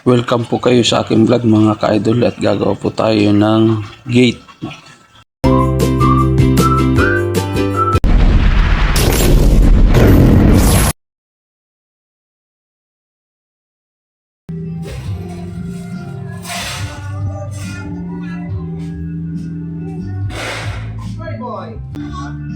Welcome po kayo sa aking vlog mga ka-idol at gagawa po tayo ng gate. Gano'n,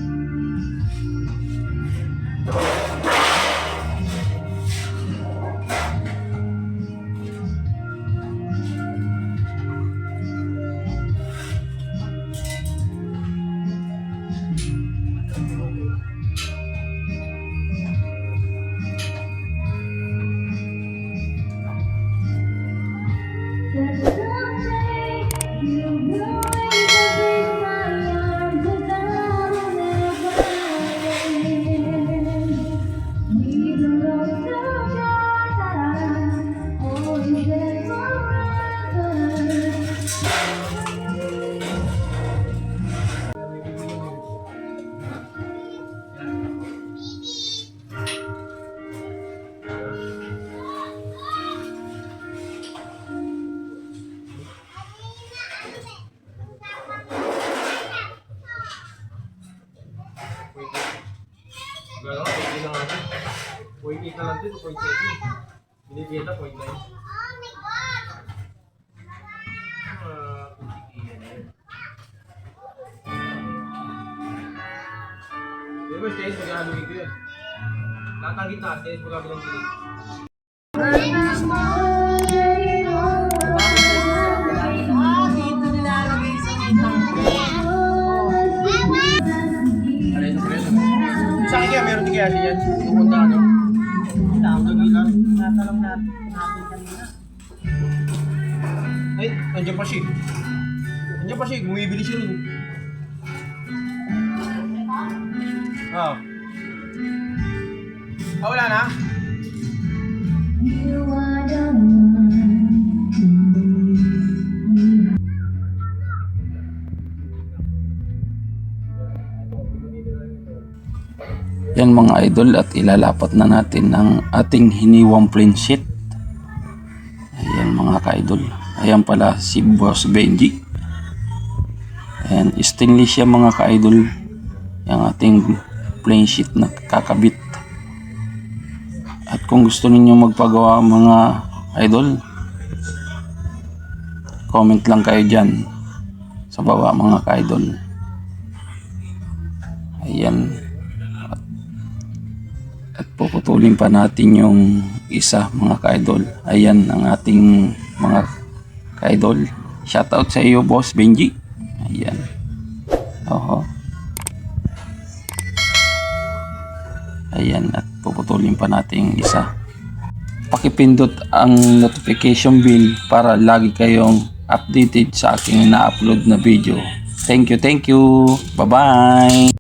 Well, you know, 0.8 na lang dito, 0.7. Binibenta 0.9. Oh my God! Uh, Di ba, Stace, maghahaluin ko yun. Lahat ang gitna, Stace, maghahaluin ko yun. Sa akin kaya meron din kaya siya yan. Pupunta ano. Ang ilan? Natanong natin kanina. Ay, nandiyan pa siya. Nandiyan pa siya, bumibili siya rin. Ah. Ah, wala na? Yan mga idol at ilalapat na natin ang ating hiniwang plain sheet. Ayan mga ka-idol. Ayan pala si Boss Benji. Ayan, stainless siya mga ka-idol. Yung ating plain sheet na kakabit. At kung gusto ninyo magpagawa mga idol, comment lang kayo dyan sa baba mga ka-idol. Ayan. At puputulin pa natin yung isa mga ka-idol. Ayan ang ating mga ka-idol. Shoutout sa iyo boss Benji. Ayan. Oho. Ayan at puputulin pa natin yung isa. Pakipindot ang notification bell para lagi kayong updated sa aking na-upload na video. Thank you, thank you. Bye-bye.